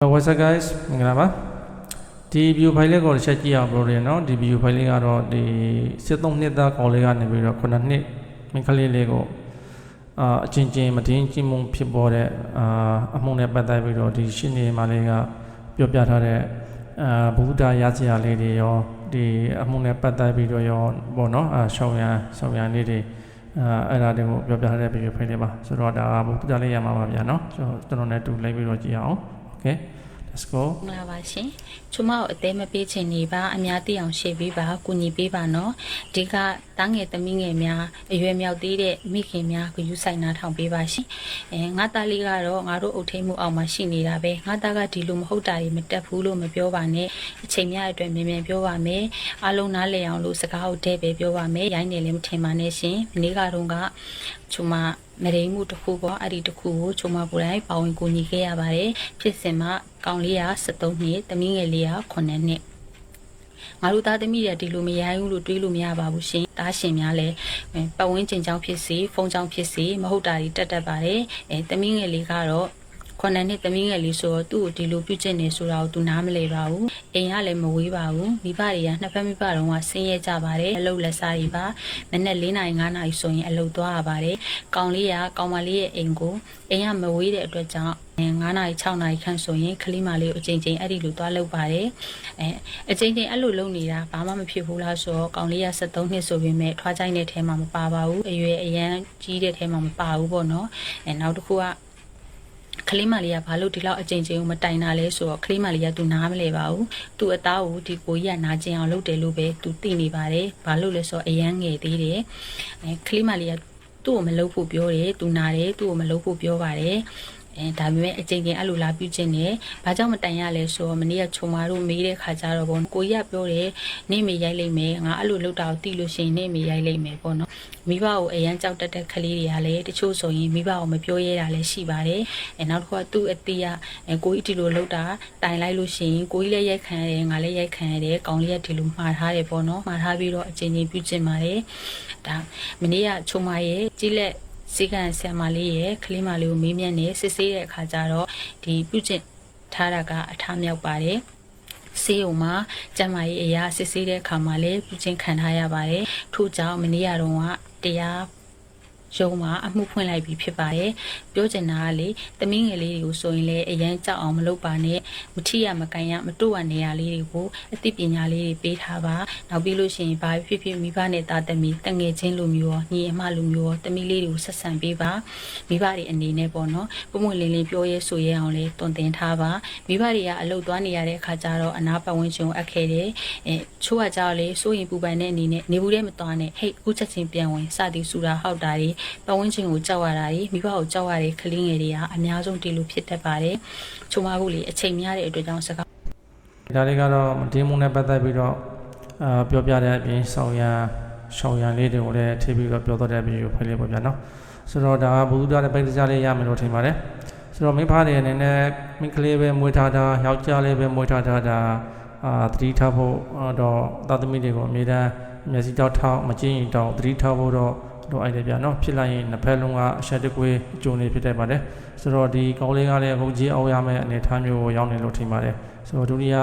What's up guys မင်္ဂလာပါဒီ view file လေးကိုတစ်ချက်ကြည့်အောင်ပြောရရင်เนาะဒီ view file လေးကတော့ဒီ73နှစ်သားကောင်လေးကနေပြီးတော့9နှစ်မိန်းကလေးလေးကိုအာအချင်းချင်းမတင်းချင်းမုံဖြစ်ပေါ်တဲ့အာအမှုနဲ့ပတ်သက်ပြီးတော့ဒီရှင်းနေမှလေးကပြောပြထားတဲ့အာဘုဒ္ဓရစရာလေးတွေရောဒီအမှုနဲ့ပတ်သက်ပြီးတော့ရောပေါ့เนาะအာရှောင်းရန်ရှောင်းရန်လေးတွေအာအဲ့ဒါတွေကိုပြောပြထားတဲ့ view file လေးပါဆိုတော့ဒါဘုဒ္ဓလေးရမှာပါဗျာเนาะကျွန်တော်နဲ့တူလိုက်ပြီးတော့ကြည့်အောင် okay let's go မင်္ဂလာပါရှင်။ချုံမကိုအသေးမပေးချင်နေပါအများသိအောင်ရှေ့ပေးပါကူညီပေးပါနော်။ဒီကတားငယ်သမီးငယ်များအရွယ်မြောက်သေးတဲ့မိခင်များကိုယူဆိုင်နာထောင်ပေးပါရှင်။အဲငါသားလေးကတော့ငါတို့အုပ်ထိန်မှုအောက်မှာရှိနေတာပဲ။ငါသားကဒီလိုမဟုတ်တာတွေမတက်ဘူးလို့မပြောပါနဲ့။အချိန်များအတွက်မြန်မြန်ပြောပါမယ်။အားလုံးနားလည်အောင်လို့စကားဟုတ်တဲ့ပဲပြောပါမယ်။ရိုင်းနေလည်းမထင်ပါနဲ့ရှင်။မနေ့ကတော့ကချုံမ မရိမှုတစ်ခုပေါ့အဲ့ဒီတစ်ခုကိုချုံမကိုယ်တိုင်ပါဝင်ကူညီခဲ့ရပါတယ်ဖြစ်စဉ်မှာကောင်လေးက73နှစ်တမီးငယ်လေးက9နှစ်ငါတို့သားသမီးတွေဒီလိုမရိုင်းဘူးလို့တွေးလို့မရပါဘူးရှင်တားရှင်များလည်းပတ်ဝန်းကျင်ကြောင့်ဖြစ်စေဖုန်းကြောင့်ဖြစ်စေမဟုတ်တာတွေတက်တက်ပါတယ်အဲတမီးငယ်လေးကတော့ ခုနှစ်နှစ်သမီးငယ်လေးဆိုတော့သူ့ကိုဒီလိုပြုတ်ကျင်နေဆိုတာကိုသူနားမလည်ပါဘူးအိမ်ကလည်းမဝေးပါဘူးမိဘတွေကနှစ်ဖက်မိဘတုန်းကဆင်းရဲကြပါတယ်အလုပ်လက်စားတွေပါမနေ့၄နာရီ၅နာရီဆိုရင်အလုပ်သွားရပါတယ်ကောင်လေးကကောင်မလေးရဲ့အိမ်ကိုအိမ်ကမဝေးတဲ့အတွက်ကြောင့်9နာရီ6နာရီခန့်ဆိုရင်ခလီမာလေးကိုအချိန်ချင်းအဲ့ဒီလိုသွားလုပ်ပါတယ်အဲအချိန်ချင်းအဲ့လိုလုပ်နေတာဘာမှမဖြစ်ဘူးလားဆိုတော့ကောင်လေးက73နှစ်ဆိုပေမဲ့ထွားချိုင်းတဲ့ထဲမှာမပါပါဘူးအရွယ်အရန်ကြီးတဲ့ထဲမှာမပါဘူးပေါ့နော်အဲနောက်တစ်ခုက ကလေးမလေးကဘာလို့ဒီလောက်အကြိမ်ကြိမ်ကိုမတိုင်တာလဲဆိုတော့ကလေးမလေးကသူနားမလဲပါဘူးသူအသားကိုဒီကိုကြီးကနာကျင်အောင်လုပ်တယ်လို့ပဲသူသိနေပါတယ်ဘာလို့လဲဆိုတော့အရန်ငယ်သေးတယ်အဲကလေးမလေးကသူ့ကိုမလုပ်ဖို့ပြောတယ်သူနာတယ်သူ့ကိုမလုပ်ဖို့ပြောပါတယ် အဲဒါပေမဲ့အချိန်ချင်းအဲ့လိုလာပြုခြင်းနဲ့ဘာကြောင့်မတိုင်ရလဲဆိုတော့မနေ့ကခြုံမာတို့မေးတဲ့ခါကျတော့ဘုံကိုကြီးကပြောတယ်နေမေရိုက်လိုက်မယ်ငါအဲ့လိုလုပ်တာကိုသိလို့ရှိရင်နေမေရိုက်လိုက်မယ်ပေါ့နော်မိဘကိုအရန်ကြောက်တတ်တဲ့ကလေးတွေကလည်းတချို့ဆိုရင်မိဘကိုမပြောရဲတာလည်းရှိပါတယ်အဲနောက်တစ်ခုကသူ့အတီးကအဲကိုကြီးဒီလိုလုပ်တာတိုင်လိုက်လို့ရှိရင်ကိုကြီးလည်းရိုက်ခံရတယ်ငါလည်းရိုက်ခံရတယ်ကောင်းလေးကဒီလိုမှားထားတယ်ပေါ့နော်မှားထားပြီးတော့အချိန်ချင်းပြုခြင်းပါတယ်ဒါမနေ့ကခြုံမာရဲ့ကြီးလက် စီကန်ဆရာမလေးရဲ့ကလေးမလေးကိုမေးမြန်းနေစစ်ဆေးတဲ့အခါကျတော့ဒီပြုကျင့်ထားတာကအထားမြောက်ပါတယ်ဆေးုံမှာကျမကြီးအရာစစ်ဆေးတဲ့အခါမှာလည်းပြုကျင့်ခံထားရပါတယ်ထို့ကြောင့်မနေ့ကတော့ကတရား ရုံးမှာအမှုဖွင့်လိုက်ပြီးဖြစ်ပါတယ်ပြောချင်တာကလေတမင်းငယ်လေးတွေကိုဆိုရင်လည်းအရန်ကြောက်အောင်မလုပ်ပါနဲ့မထီရမကန်ရမတို့ရနေရလေးတွေကိုအသိပညာလေးတွေပေးထားပါနောက်ပြီးလို့ရှိရင်ဘာဖြစ်ဖြစ်မိဘနဲ့တာသမီတငယ်ချင်းလိုမျိုးရောညီအမလိုမျိုးရောတမီးလေးတွေကိုဆက်ဆံပေးပါမိဘတွေအနေနဲ့ပေါ့နော်ပုံမှန်လင်းလင်းပြောရဲဆိုရဲအောင်လဲတွင်တင်ထားပါမိဘတွေကအလုပ်သွားနေရတဲ့အခါကျတော့အနာပတ်ဝန်းကျင်ကိုအပ်ခဲ့တယ်အဲချိုးကကြောက်လေစိုးရင်ပူပန်တဲ့အနေနဲ့နေဘူးတဲ့မသွားနဲ့ဟိတ်အခုချက်ချင်းပြန်ဝင်စသည်စူတာဟောက်တာတွေပတ်ဝန်းကျင်ကိုကြောက်ရတာတွေမိဘကိုကြောက်ရတဲ့ကလေးငယ်တွေကအများဆုံးဒီလိုဖြစ်တတ်ပါတယ်ချုံမဖို့လေအချိန်များတဲ့အတွက်ကြောင့်စကားဒါလေးကတော့မတင်းမှုနဲ့ပတ်သက်ပြီးတော့အာပြောပြတဲ့အပြင်ဆောင်ရန်ရှောင်းရန်လေးတွေကိုလည်းထည့်ပြီးတော့ပြောတော့တဲ့အပြင်ကိုဖိလေးပေါ့ဗျာနော်ဆိုတော့ဒါကဘုဒ္ဓတဲ့ပိဋကကြားလေးရမယ်လို့ထင်ပါတယ်ဆိုတော့မိဖတွေအနေနဲ့မိန်းကလေးပဲမွေးထားတာယောက်ျားလေးပဲမွေးထားတာဒါအာသတိထားဖို့တော့သာသမီတွေကိုအမြဲတမ်းမျက်စိတောက်ထောက်မကျင်းရင်တောက်သတိထားဖို့တော့ တော့အဲ့ဒါဗျာနော်ဖြစ်လိုက်ရင်နှစ်ဖက်လုံးကအရှက်တကွေးအကျုံနေဖြစ်တတ်ပါတယ်ဆိုတော့ဒီကောင်းလေးကလည်းအခုကြီးအောင်ရမယ့်အနေအထားမျိုးကိုရောက်နေလို့ထင်ပါတယ်ဆိုတော့ဒုတိယ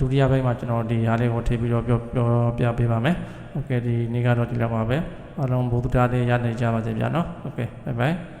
ဒုတိယဘက်မှာကျွန်တော်ဒီရားလေးကိုထည့်ပြီးတော့ပြောပြောပြပေးပါမယ်။ Okay ဒီနေ့ကတော့ဒီလောက်ပါပဲ။အားလုံးဘုဒ္ဓတာလေးရနိုင်ကြပါစေဗျာနော်။ Okay bye bye